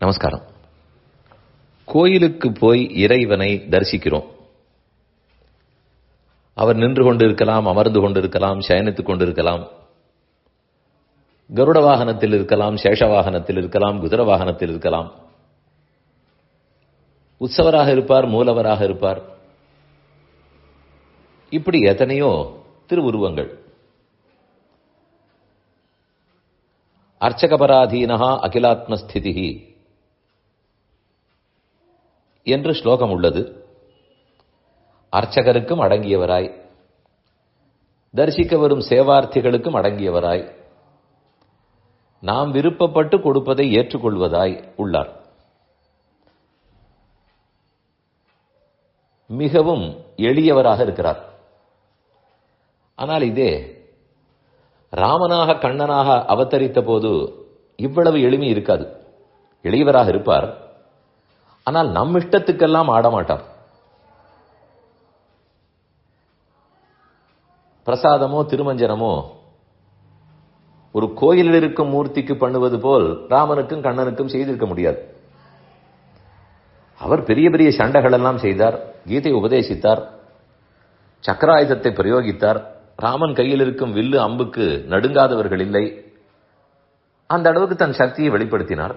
நமஸ்காரம். கோயிலுக்கு போய் இறைவனை தரிசிக்கிறோம். அவர் நின்று கொண்டிருக்கலாம் அமர்ந்து கொண்டிருக்கலாம் சயனித்துக் கொண்டிருக்கலாம். கருட வாகனத்தில் இருக்கலாம் சேஷ வாகனத்தில் இருக்கலாம் குதிர வாகனத்தில் இருக்கலாம். உற்சவராக இருப்பார் மூலவராக இருப்பார். இப்படி எத்தனையோ திருவுருவங்கள். அர்ச்சகபராதீனஹா அகிலாத்மஸ்திதி என்று ஸ்லோகம் உள்ளது. அர்ச்சகருக்கும் அடங்கியவராய். தரிசிக்க வரும் சேவார்த்திகளுக்கும் அடங்கியவராய். நாம் விருப்பப்பட்டு கொடுப்பதை ஏற்றுக்கொள்வதாய் உள்ளார். மிகவும் எளியவராக இருக்கிறார். ஆனால் இதே ராமனாக கண்ணனாக அவதரித்த போது இவ்வளவு எளிமை இருக்காது. எளியவராக இருப்பார். ஆனால் நம் இஷ்டத்துக்கெல்லாம் ஆடமாட்டார். பிரசாதமோ திருமஞ்சனமோ ஒரு கோயிலில் இருக்கும் மூர்த்திக்கு பண்ணுவது போல் ராமனுக்கும் கண்ணனுக்கும் செய்திருக்க முடியாது. அவர் பெரிய பெரிய சண்டைகள் எல்லாம் செய்தார் கீதை உபதேசித்தார் சக்கராயுதத்தை பிரயோகித்தார். ராமன் கையில் இருக்கும் வில்லு அம்புக்கு நடுங்காதவர்கள் இல்லை. அந்த அளவுக்கு தன் சக்தியை வெளிப்படுத்தினார்.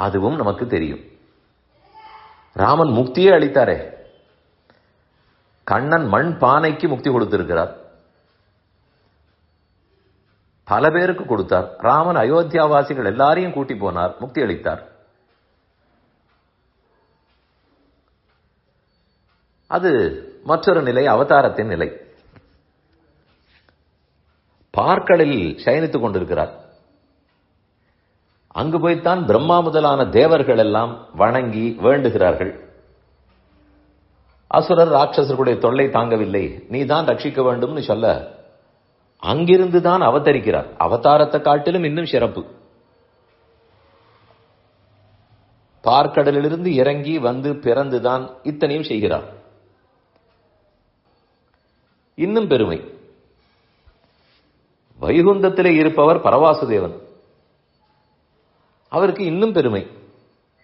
அதுவும் நமக்கு தெரியும். ராமன் முக்தியே அளித்தாரே. கண்ணன் மண் பானைக்கு முக்தி கொடுத்திருக்கிறார். பல பேருக்கு கொடுத்தார். ராமன் அயோத்தியாவாசிகள் எல்லாரையும் கூட்டி போனார். முக்தி அளித்தார். அது மற்றொரு நிலை அவதாரத்தின் நிலை. பார்க்கடலில் சயனித்துக் கொண்டிருக்கிறார். அங்கு போய்த்தான் பிரம்மா முதலான தேவர்கள் எல்லாம் வணங்கி வேண்டுகிறார்கள். அசுரர் ராட்சசர்களுடைய தொல்லை தாங்கவில்லை. நீ தான் ரட்சிக்க வேண்டும்னு சொல்ல. அங்கிருந்து தான் அவதரிக்கிறார். அவதாரத்தை காட்டிலும் இன்னும் சிறப்பு. பார்க்கடலிலிருந்து இறங்கி வந்து பிறந்துதான் இத்தனையும் செய்கிறார். இன்னும் பெருமை. வைகுந்தத்திலே இருப்பவர் பரவாசுதேவன். அவருக்கு இன்னும் பெருமை.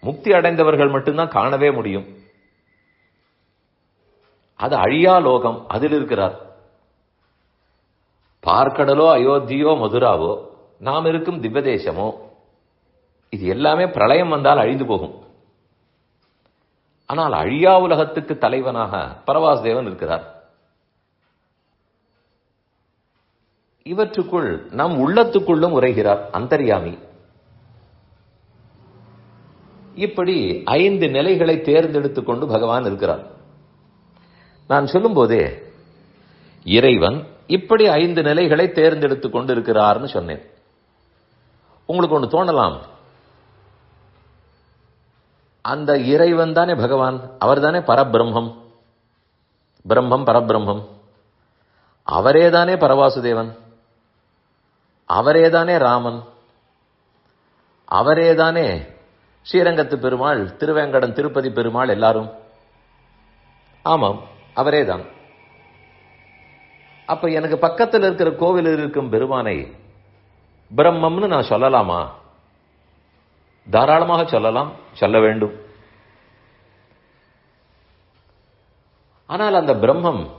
முக்தி அடைந்தவர்கள் மட்டும்தான் காணவே முடியும். அது அழியா லோகம் அதில் இருக்கிறார். பார்க்கடலோ அயோத்தியோ மதுராவோ நாம் இருக்கும் திவ்வதேசமோ இது எல்லாமே பிரளயம் வந்தால் அழிந்து போகும். ஆனால் அழியா உலகத்துக்கு தலைவனாக பரவாசுதேவன் இருக்கிறார். இவற்றுக்குள் நம் உள்ளத்துக்குள்ளும் உரைகிறார் அந்தர்யாமி. இப்படி ஐந்து நிலைகளை தேர்ந்தெடுத்துக் கொண்டு பகவான் இருக்கிறார். நான் சொல்லும் போதே இறைவன் இப்படி ஐந்து நிலைகளை தேர்ந்தெடுத்துக் கொண்டு இருக்கிறார்னு சொன்னேன். உங்களுக்கு ஒன்று தோணலாம். அந்த இறைவன் தானே பகவான்? அவர் தானே பரபிரம்மம். பிரம்மம் பரபிரம்மம். அவரேதானே பரவாசுதேவன். அவரேதானே ராமன். அவரேதானே ஸ்ரீரங்கத்து பெருமாள் திருவேங்கடம் திருப்பதி பெருமாள் எல்லாரும். ஆமாம் அவரேதான். அப்ப எனக்கு பக்கத்தில் இருக்கிற கோவிலில் இருக்கும் பெருமானை பிரம்மம்னு நான் சொல்லலாமா? தாராளமாக சொல்லலாம் சொல்ல வேண்டும். ஆனால் அந்த பிரம்மம்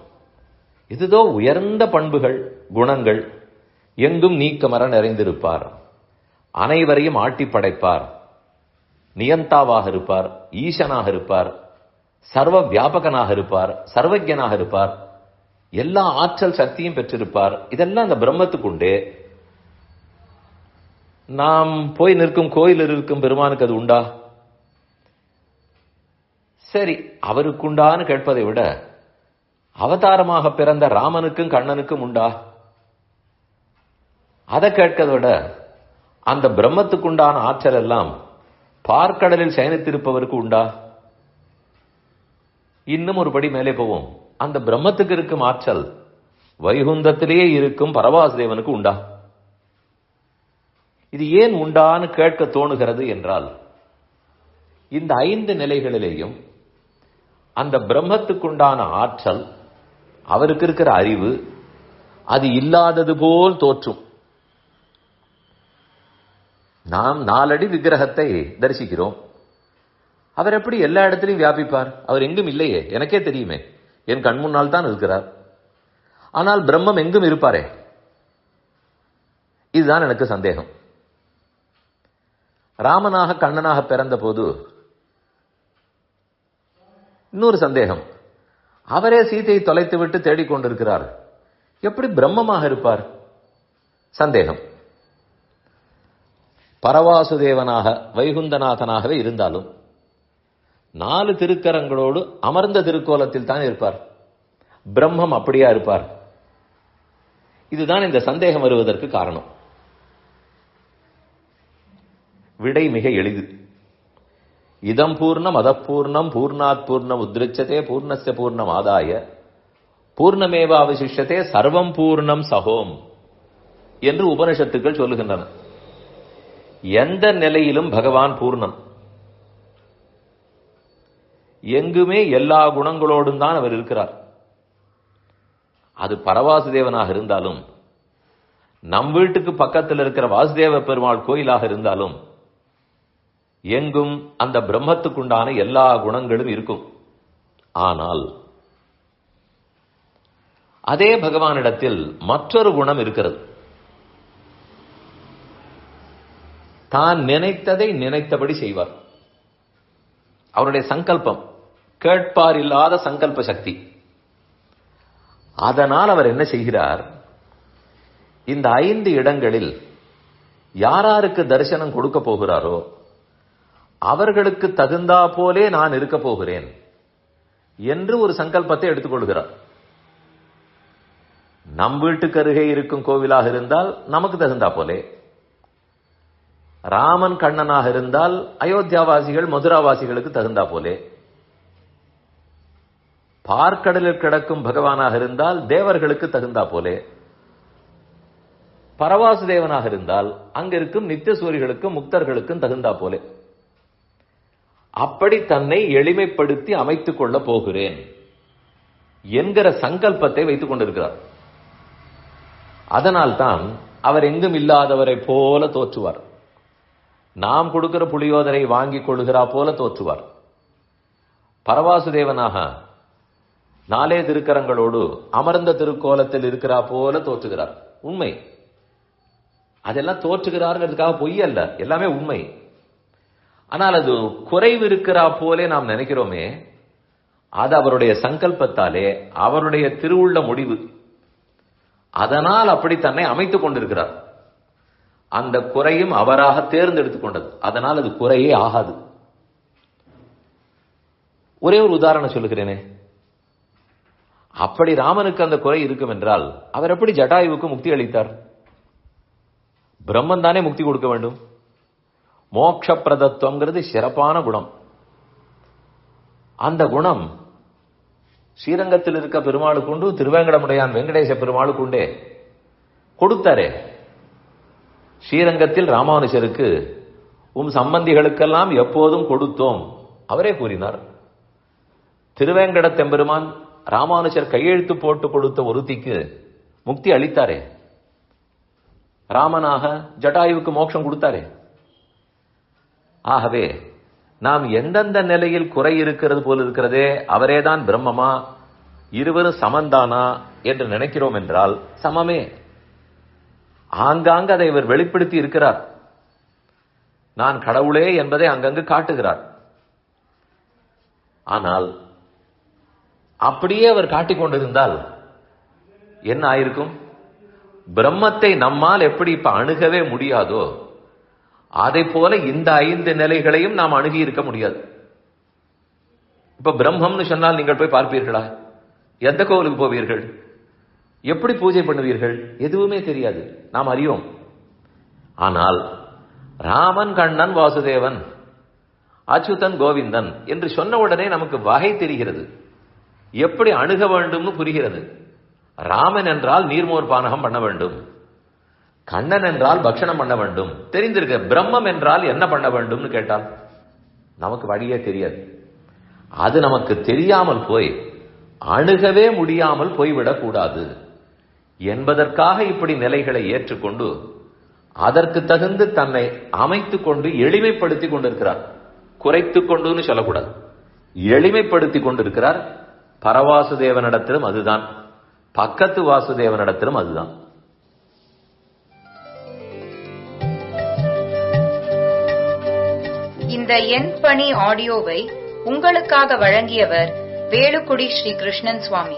இதுதோ உயர்ந்த பண்புகள் குணங்கள் எங்கும் நீக்கமர நிறைந்திருப்பார். அனைவரையும் ஆட்டி படைப்பார் நியந்தாவாக இருப்பார் ஈசனாக இருப்பார் சர்வ வியாபகனாக இருப்பார் சர்வஜனாக இருப்பார் எல்லா ஆற்றல் சக்தியும் பெற்றிருப்பார். இதெல்லாம் அந்த பிரம்மத்துக்குண்டு நாம் போய் நிற்கும் கோயிலில் இருக்கும் பெருமானுக்கு அது உண்டா? சரி அவருக்குண்டான்னு கேட்பதை விட அவதாரமாக பிறந்த ராமனுக்கும் கண்ணனுக்கும் உண்டா? அதை கேட்கதை விட அந்த பிரம்மத்துக்குண்டான ஆற்றல் எல்லாம் பார்க்கடலில் சயனித்திருப்பவருக்கு உண்டா? இன்னும் ஒரு படி மேலே போவோம். அந்த பிரம்மத்துக்கு இருக்கும் ஆற்றல் வைகுந்தத்திலேயே இருக்கும் பரவாசுதேவனுக்கு உண்டா? இது ஏன் உண்டான்னு கேட்க தோணுகிறது என்றால் இந்த ஐந்து நிலைகளிலேயும் அந்த பிரம்மத்துக்குண்டான ஆற்றல் அவருக்கு இருக்கிற அறிவு அது இல்லாதது போல் தோற்றும். நாம் நாலடி விக்கிரகத்தை தரிசிக்கிறோம். அவர் எப்படி எல்லா இடத்திலையும் வியாபிப்பார்? அவர் எங்கும் இல்லையே எனக்கே தெரியுமே. என் கண் முன்னால் தான் இருக்கிறார். ஆனால் பிரம்மம் எங்கும் இருப்பாரே? இதுதான் எனக்கு சந்தேகம். ராமனாக கண்ணனாக பிறந்த போது இன்னொரு சந்தேகம். அவரே சீதையை தொலைத்து விட்டு தேடிக்கொண்டிருக்கிறார். எப்படி பிரம்மமாக இருப்பார்? சந்தேகம். பரவாசுதேவனாக வைகுந்தநாதனாகவே இருந்தாலும் நாலு திருக்கரங்களோடு அமர்ந்த திருக்கோலத்தில் தான் இருப்பார். பிரம்மம் அப்படியா இருப்பார். இதுதான் இந்த சந்தேகம் வருவதற்கு காரணம். விடை மிக எளிது. இதம் பூர்ணம் அதப்பூர்ணம் பூர்ணாத் பூர்ணம் உத்ரிச்சதே பூர்ணஸ்ய பூர்ணம் ஆதாய பூர்ணமேவ அவசிஷத்தே சர்வம் பூர்ணம் சகோம் என்று உபனிஷத்துக்கள் சொல்லுகின்றன. எந்த நிலையிலும் பகவான் பூர்ணம். எங்குமே எல்லா குணங்களோடும் தான் அவர் இருக்கிறார். அது பரவாசுதேவனாக இருந்தாலும் நம் வீட்டுக்கு பக்கத்தில் இருக்கிற வாசுதேவ பெருமாள் கோயிலாக இருந்தாலும் எங்கும் அந்த பிரம்மத்துக்குண்டான எல்லா குணங்களும் இருக்கும். ஆனால் அதே பகவானிடத்தில் மற்றொரு குணம் இருக்கிறது. தான் நினைத்ததை நினைத்தபடி செய்வார். அவருடைய சங்கல்பம் கேட்பார் இல்லாத சங்கல்ப சக்தி. அதனால் அவர் என்ன செய்கிறார்? இந்த ஐந்து இடங்களில் யாராருக்கு தரிசனம் கொடுக்க போகிறாரோ அவர்களுக்கு தகுந்தா போலே நான் இருக்க போகிறேன் என்று ஒரு சங்கல்பத்தை எடுத்துக்கொள்கிறார் நம் வீட்டுக்கு அருகே இருக்கும் கோவிலாக இருந்தால் நமக்கு தகுந்தா போலே. ராமன் கண்ணனாக இருந்தால் அயோத்தியாவாசிகள் மதுராவாசிகளுக்கு தகுந்தா போலே. பார்க்கடலில் கிடக்கும் பகவானாக இருந்தால் தேவர்களுக்கு தகுந்தா போலே. பரவாசு தேவனாக இருந்தால் அங்கிருக்கும் நித்தியசூரிகளுக்கும் முக்தர்களுக்கும் தகுந்தா போலே. அப்படி தன்னை எளிமைப்படுத்தி அமைத்துக் கொள்ள போகிறேன் என்கிற சங்கல்பத்தை வைத்துக் கொண்டிருக்கிறார். அதனால்தான் அவர் எங்கும் இல்லாதவரை போல தோற்றுவார். நாம் கொடுக்கிற புளியோதரை வாங்கிக் கொள்கிறா போல தோற்றுவார். பரவாசுதேவனாக நாலே திருக்கரங்களோடு அமர்ந்த திருக்கோலத்தில் இருக்கிறா போல தோற்றுகிறார். உண்மை. அதெல்லாம் தோற்றுகிறாருங்கிறதுக்காக பொய் அல்ல. எல்லாமே உண்மை. ஆனால் அது குறைவு இருக்கிறா போலே நாம் நினைக்கிறோமே அது அவருடைய சங்கல்பத்தாலே அவருடைய திருவுள்ள முடிவு. அதனால் அப்படி தன்னை அமைத்துக் கொண்டிருக்கிறார். அந்த குறையும் அவராக தேர்ந்தெடுத்துக் கொண்டது. அதனால் அது குறையே ஆகாது. ஒரே ஒரு உதாரணம் சொல்லுகிறேனே. அப்படி ராமனுக்கு அந்த குறை இருக்கும் என்றால் அவர் எப்படி ஜட்டாயுவுக்கு முக்தி அளித்தார்? பிரம்மன் தானே முக்தி கொடுக்க வேண்டும். மோட்ச பிரதத்துவங்கிறது சிறப்பான குணம். அந்த குணம் ஸ்ரீரங்கத்தில் இருக்க பெருமாளுக்கு உண்டு திருவேங்கடமுடையான் வெங்கடேச பெருமாளுக்கு உண்டே கொடுத்தாரே. ஸ்ரீரங்கத்தில் ராமானுஜருக்கு உம் சம்பந்திகளுக்கெல்லாம் எப்போதும் கொடுத்தோம். அவரே கூறினார். திருவேங்கட தெம்பெருமான் ராமானுஜர் கையெழுத்து போட்டு கொடுத்த ஒருத்திக்கு முக்தி அளித்தாரே. ராமனாக ஜட்டாயுவுக்கு மோட்சம் கொடுத்தாரே. ஆகவே நாம் எந்தெந்த நிலையில் குறை இருக்கிறது போல் இருக்கிறதே அவரேதான் பிரம்மமா இருவரும் சமந்தானா என்று நினைக்கிறோம் என்றால் சமமே. ஆங்காங்கு அதை இவர் வெளிப்படுத்தி இருக்கிறார். நான் கடவுளே என்பதை அங்கங்கு காட்டுகிறார். ஆனால் அப்படியே அவர் காட்டிக் கொண்டிருந்தால் என்ன ஆயிருக்கும்? பிரம்மத்தை நம்மால் எப்படி இப்ப அணுகவே முடியாதோ அதை போல இந்த ஐந்து நிலைகளையும் நாம் அணுகி இருக்க முடியாது. இப்ப பிரம்மம்னு சொன்னால் நீங்கள் போய் பார்ப்பீர்களா? எந்த கோவிலுக்கு போவீர்கள்? எப்படி பூஜை பண்ணுவீர்கள்? எதுவுமே தெரியாது. நாம் அறியோம் ஆனால் ராமன் கண்ணன் வாசுதேவன் அச்சுதன் கோவிந்தன் என்று சொன்ன உடனே நமக்கு வகை தெரிகிறது. எப்படி அணுக வேண்டும்னு புரிகிறது. ராமன் என்றால் நீர்மோர் பானகம் பண்ண வேண்டும். கண்ணன் என்றால் பக்ஷணம் பண்ண வேண்டும். தெரிந்திருக்க பிரம்மம் என்றால் என்ன பண்ண வேண்டும்னு கேட்டால் நமக்கு வழியே தெரியாது. அது நமக்கு தெரியாமல் போய் அணுகவே முடியாமல் போய்விடக்கூடாது. கூடாது என்பதற்காக இப்படி நிலைகளை ஏற்றுக்கொண்டு அதற்கு தகுந்து தன்னை அமைத்துக் கொண்டு எளிமைப்படுத்திக் கொண்டிருக்கிறார். குறைத்துக் கொண்டுன்னு சொல்லக்கூடாது. எளிமைப்படுத்திக் கொண்டிருக்கிறார். பரவாசுதேவனிடத்திலும் அதுதான். பக்கத்து வாசுதேவனிடத்திலும் அதுதான். இந்த என் பணி ஆடியோவை உங்களுக்காக வழங்கியவர் வேலுக்குடி ஸ்ரீ கிருஷ்ணன் சுவாமி.